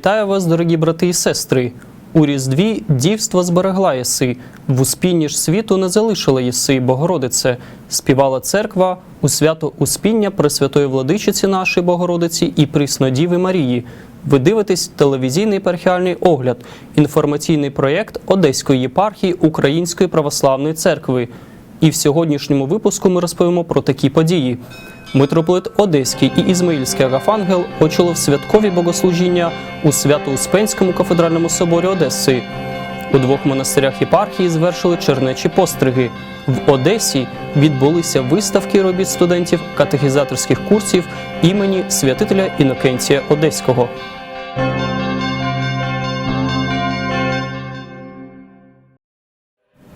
Вітаю вас, дорогі брати і сестри. У Різдві дівство зберегла єси, в успінні ж світу не залишила єси, Богородице, співала церква у свято Успіння Пресвятої Владичиці нашої Богородиці і Приснодіви Марії. Ви дивитесь телевізійний епархіальний огляд, інформаційний проєкт Одеської єпархії Української православної церкви. І в сьогоднішньому випуску ми розповімо про такі події. Митрополит Одеський і Ізмаїльський Агафангел очолив святкові богослужіння у Свято-Успенському кафедральному соборі Одеси. У двох монастирях єпархії звершили чернечі постриги. В Одесі відбулися виставки робіт студентів катехізаторських курсів імені святителя Інокенція Одеського.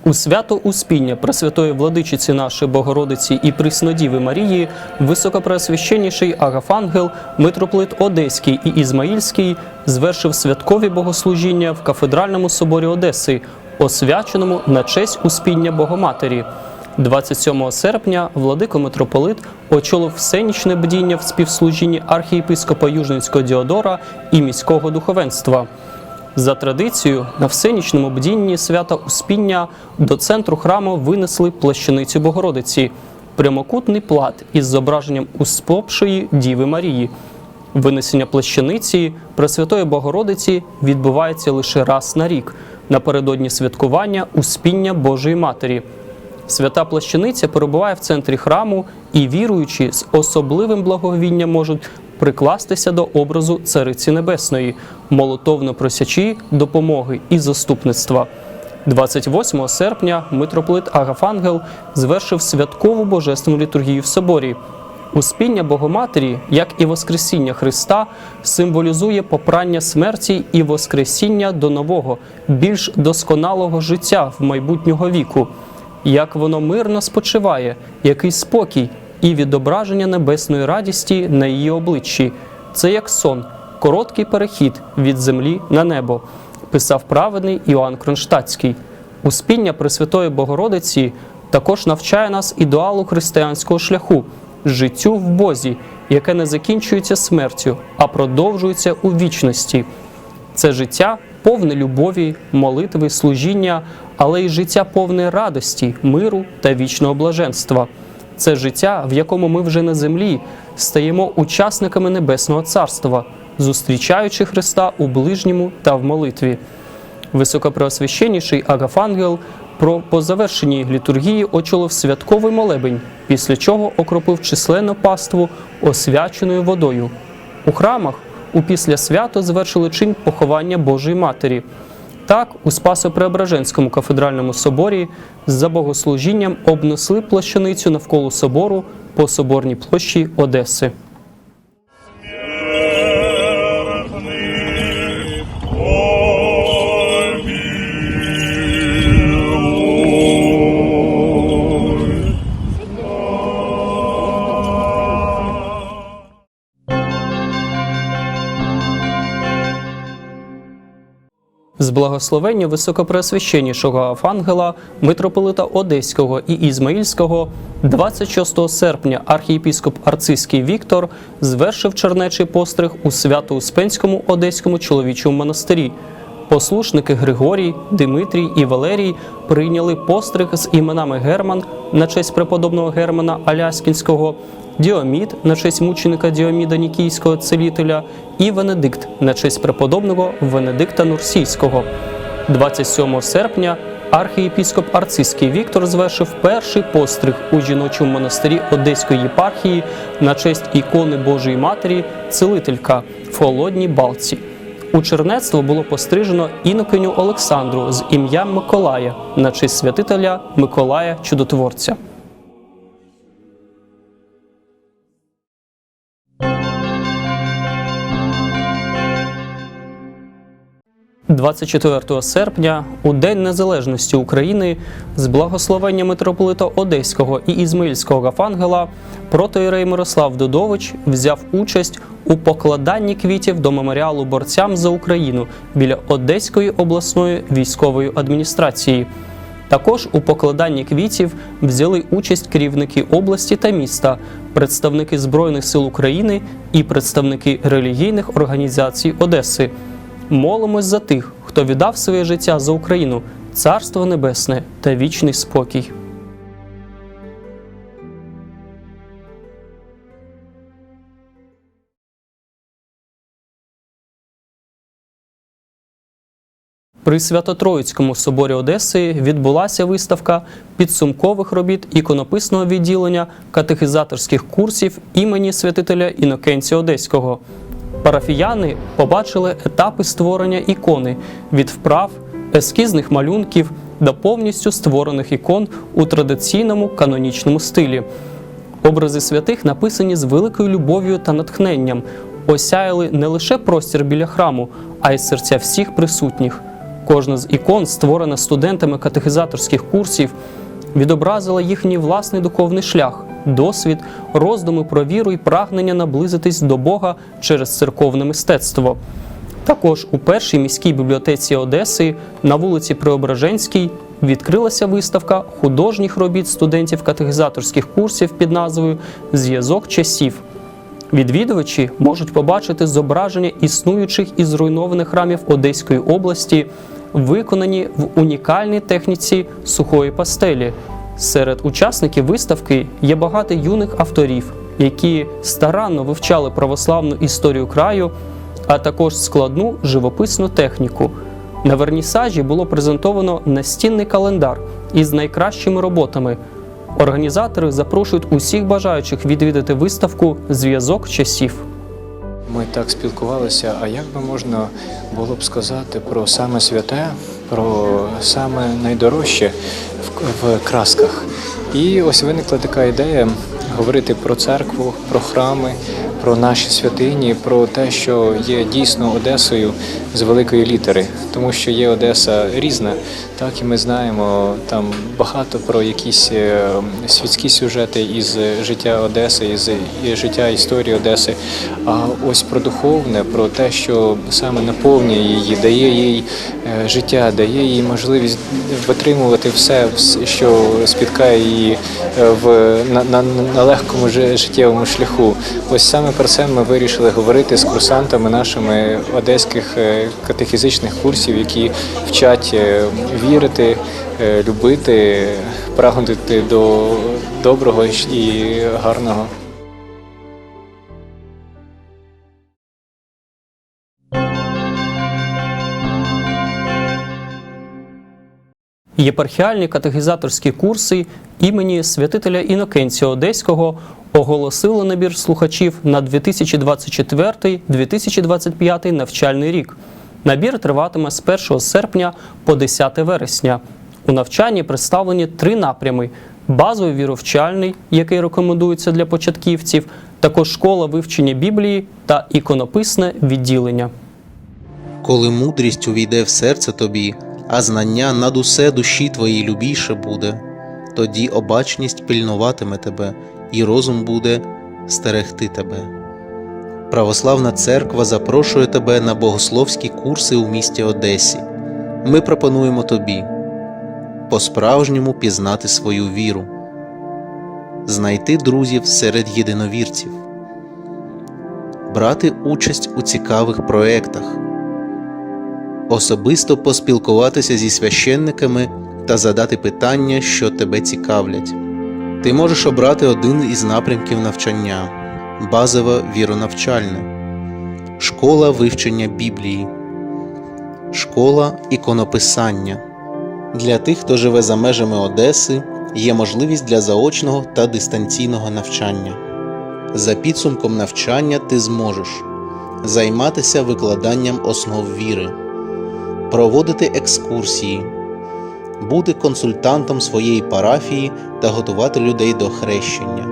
У свято Успіння Пресвятої Владичиці нашої Богородиці і Приснодіви Марії високопреосвященніший Агафангел, митрополит Одеський і Ізмаїльський звершив святкові богослужіння в кафедральному соборі Одеси, освяченому на честь Успіння Богоматері. 27 серпня владико митрополит очолив всенічне бдіння в співслужінні архієпископа Южницького Діодора і міського духовенства. За традицією, на всенічному бдінні свята Успіння до центру храму винесли плащаницю Богородиці, прямокутний плат із зображенням успопшої Діви Марії. Винесення плащаниці Пресвятої Богородиці відбувається лише раз на рік, напередодні святкування Успіння Божої Матері. Свята плащаниця перебуває в центрі храму, і віруючі з особливим благовінням можуть прикластися до образу Цариці Небесної, молотовно просячи допомоги і заступництва. 28 серпня митрополит Агафангел звершив святкову божественну літургію в соборі. Успіння Богоматері, як і Воскресіння Христа, символізує попрання смерті і Воскресіння до нового, більш досконалого життя в майбутнього віку. Як воно мирно спочиває, який спокій і відображення небесної радісті на її обличчі. Це як сон, короткий перехід від землі на небо, писав праведний Іоанн Кронштадтський. Успіння Пресвятої Богородиці також навчає нас ідеалу християнського шляху, життю в Бозі, яке не закінчується смертю, а продовжується у вічності. Це життя повне любові, молитви, служіння, але й життя повне радості, миру та вічного блаженства. Це життя, в якому ми вже на землі стаємо учасниками Небесного Царства, зустрічаючи Христа у ближньому та в молитві. Високопреосвященніший Агафангел про по завершенні літургії очолив святковий молебень, після чого окропив численну паству освяченою водою. У храмах у після свято звершили чин поховання Божої Матері. Так, у Спасо-Преображенському кафедральному соборі за богослужінням обнесли плащаницю навколо собору по соборній площі Одеси. З благословення високопреосвященнішого Афангела, митрополита Одеського і Ізмаїльського, 26 серпня архієпіскоп Арцизький Віктор звершив чернечий постриг у Свято-Успенському Одеському чоловічому монастирі. Послушники Григорій, Димитрій і Валерій прийняли постриг з іменами Герман на честь преподобного Германа Аляскінського, Діомід на честь мученика Діоміда Нікійського целителя і Венедикт на честь преподобного Венедикта Нурсійського. 27 серпня архієпіскоп Арцизький Віктор звершив перший постриг у жіночому монастирі Одеської єпархії на честь ікони Божої Матері Целителька в Холодній Балці. У чернецтво було пострижено інокиню Олександру з ім'ям Миколая на честь святителя Миколая Чудотворця. – 24 серпня, у День Незалежності України, з благословення митрополита Одеського і Ізмаїльського Гафангела, протоїрей Мирослав Дудович взяв участь у покладанні квітів до меморіалу борцям за Україну біля Одеської обласної військової адміністрації. Також у покладанні квітів взяли участь керівники області та міста, представники Збройних сил України і представники релігійних організацій Одеси. Молимось за тих, хто віддав своє життя за Україну, царство небесне та вічний спокій. При Свято-Троїцькому соборі Одеси відбулася виставка підсумкових робіт іконописного відділення катехізаторських курсів імені святителя Інокенція Одеського. Парафіяни побачили етапи створення ікони від вправ, ескізних малюнків до повністю створених ікон у традиційному канонічному стилі. Образи святих написані з великою любов'ю та натхненням, осяяли не лише простір біля храму, а й серця всіх присутніх. Кожна з ікон, створена студентами катехизаторських курсів, відобразила їхній власний духовний шлях, досвід, роздуми про віру і прагнення наблизитись до Бога через церковне мистецтво. Також у першій міській бібліотеці Одеси на вулиці Преображенській відкрилася виставка художніх робіт студентів катехизаторських курсів під назвою Зв'язок часів. Відвідувачі можуть побачити зображення існуючих і зруйнованих храмів Одеської області, виконані в унікальній техніці сухої пастелі. Серед учасників виставки є багато юних авторів, які старанно вивчали православну історію краю, а також складну живописну техніку. На вернісажі було презентовано настінний календар із найкращими роботами. Організатори запрошують усіх бажаючих відвідати виставку Зв'язок часів. Ми так спілкувалися, а як би можна було б сказати про саме святе, про саме найдорожче в, красках. І ось виникла така ідея говорити про церкву, про храми, про наші святині, про те, що є дійсно Одесою з великої літери, тому що є Одеса різна, так і ми знаємо там багато про якісь е, світські сюжети із життя Одеси, із життя історії Одеси. А ось про духовне, про те, що саме наповнює її, дає їй е, життя, дає їй можливість витримувати все, вс- що спіткає її е, в на, на, на легкому життєвому шляху. Ось саме про це ми вирішили говорити з курсантами нашими одеських е, катехізичних курсів, які вчать е, вірити, е, любити, прагнути до доброго і гарного. Єпархіальні катехізаторські курси імені святителя Інокенція Одеського оголосили набір слухачів на 2024-2025 навчальний рік. Набір триватиме з 1 серпня по 10 вересня. У навчанні представлені три напрями: базовий віровчальний, який рекомендується для початківців, також школа вивчення Біблії та іконописне відділення. Коли мудрість увійде в серце тобі, а знання над усе душі твоїй любіше буде, тоді обачність пильнуватиме тебе, і розум буде стерегти тебе. Православна церква запрошує тебе на богословські курси у місті Одесі. Ми пропонуємо тобі по-справжньому пізнати свою віру, знайти друзів серед єдиновірців, брати участь у цікавих проєктах особисто поспілкуватися зі священниками та задати питання, що тебе цікавлять. Ти можеш обрати один із напрямків навчання базове віронавчальне, школа вивчення Біблії, школа іконописання. Для тих, хто живе за межами Одеси, є можливість для заочного та дистанційного навчання. За підсумком навчання ти зможеш займатися викладанням основ віри проводити екскурсії, бути консультантом своєї парафії та готувати людей до хрещення,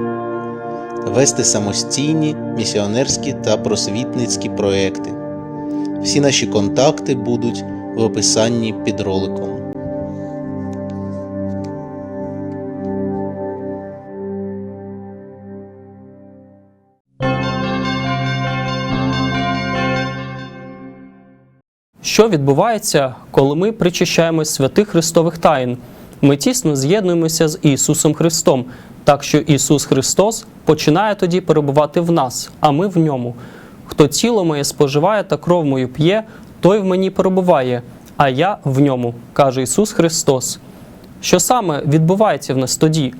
вести самостійні місіонерські та просвітницькі проекти. Всі наші контакти будуть в описанні під роликом. Що відбувається, коли ми причащаємось святих Христових таїн? ми тісно з'єднуємося з Ісусом Христом, так що Ісус Христос починає тоді перебувати в нас, а ми в ньому. Хто тіло моє споживає та кров мою п'є, той в мені перебуває, а я в ньому, каже Ісус Христос. Що саме відбувається в нас тоді?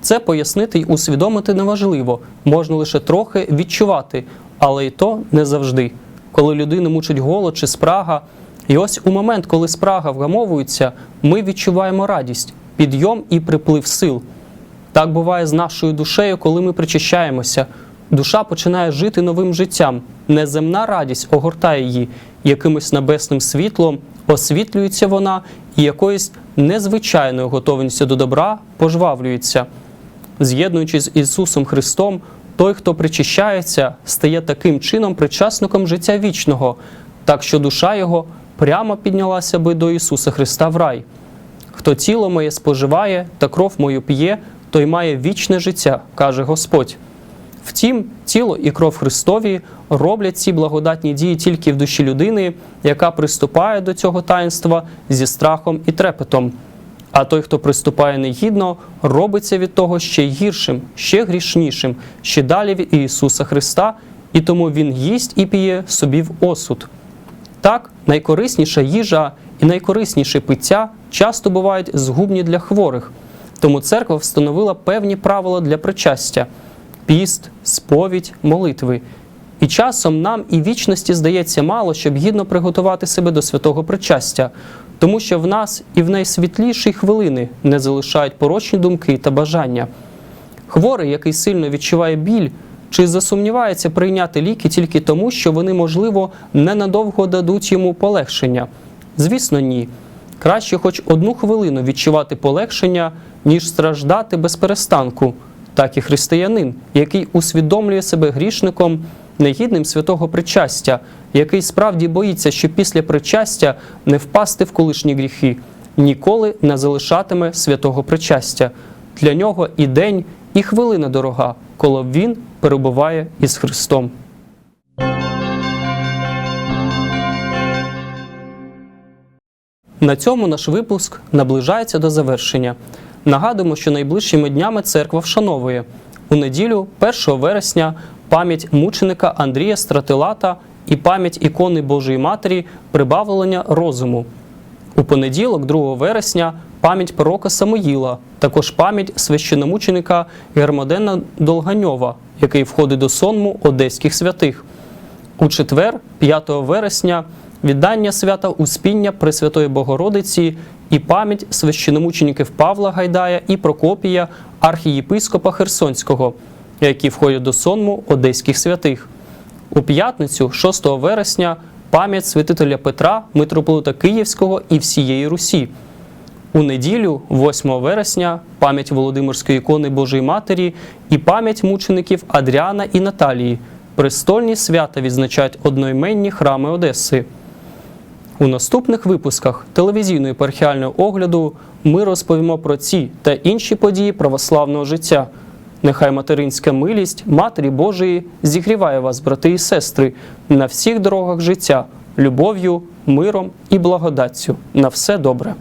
Це пояснити й усвідомити неважливо, можна лише трохи відчувати, але й то не завжди. Коли людину мучить голод чи спрага, і ось у момент, коли спрага вгамовується, ми відчуваємо радість, підйом і приплив сил. Так буває з нашою душею, коли ми причащаємося. Душа починає жити новим життям. Неземна радість огортає її, якимось небесним світлом освітлюється вона і якоюсь незвичайною готовністю до добра пожвавлюється. З'єднуючись з Ісусом Христом, той, хто причащається, стає таким чином причасником життя вічного, так що душа його прямо піднялася би до Ісуса Христа в рай. Хто тіло моє споживає та кров мою п'є, той має вічне життя, каже Господь. Втім, тіло і кров Христові роблять ці благодатні дії тільки в душі людини, яка приступає до цього таїнства зі страхом і трепетом. А той, хто приступає негідно, робиться від того ще гіршим, ще грішнішим, ще далі від Ісуса Христа, і тому Він їсть і п'є собі в осуд. Так, найкорисніша їжа і найкорисніше пиття часто бувають згубні для хворих. Тому церква встановила певні правила для причастя: піст, сповідь, молитви. І часом нам і вічності здається мало, щоб гідно приготувати себе до святого причастя, тому що в нас і в найсвітліші хвилини не залишають порочні думки та бажання. Хворий, який сильно відчуває біль, чи засумнівається прийняти ліки тільки тому, що вони, можливо, ненадовго дадуть йому полегшення? Звісно, ні. Краще хоч одну хвилину відчувати полегшення, ніж страждати без перестанку. Так і християнин, який усвідомлює себе грішником, негідним святого причастя, який справді боїться, що після причастя не впасти в колишні гріхи, ніколи не залишатиме святого причастя. Для нього і день, і хвилина дорога, коли він перебуває із Христом. На цьому наш випуск наближається до завершення. Нагадуємо, що найближчими днями церква вшановує у неділю, 1 вересня, пам'ять мученика Андрія Стратилата і пам'ять ікони Божої Матері прибавлення розуму. У понеділок, 2 вересня, пам'ять пророка Самоїла, також пам'ять священомученика Гермодена Долганьова, який входить до сонму одеських святих. У четвер, 5 вересня, віддання свята Успіння Пресвятої Богородиці і пам'ять священомучеників Павла Гайдая і Прокопія, архієпископа Херсонського, які входять до сонму одеських святих. У п'ятницю, 6 вересня, пам'ять святителя Петра, митрополита Київського і всієї Русі. У неділю, 8 вересня, пам'ять Володимирської ікони Божої Матері і пам'ять мучеників Адріана і Наталії. Престольні свята відзначають одноіменні храми Одеси. У наступних випусках телевізійного епархіального огляду ми розповімо про ці та інші події православного життя. Нехай материнська милість Матері Божої зігріває вас, брати і сестри, на всіх дорогах життя, любов'ю, миром і благодаттю. На все добре.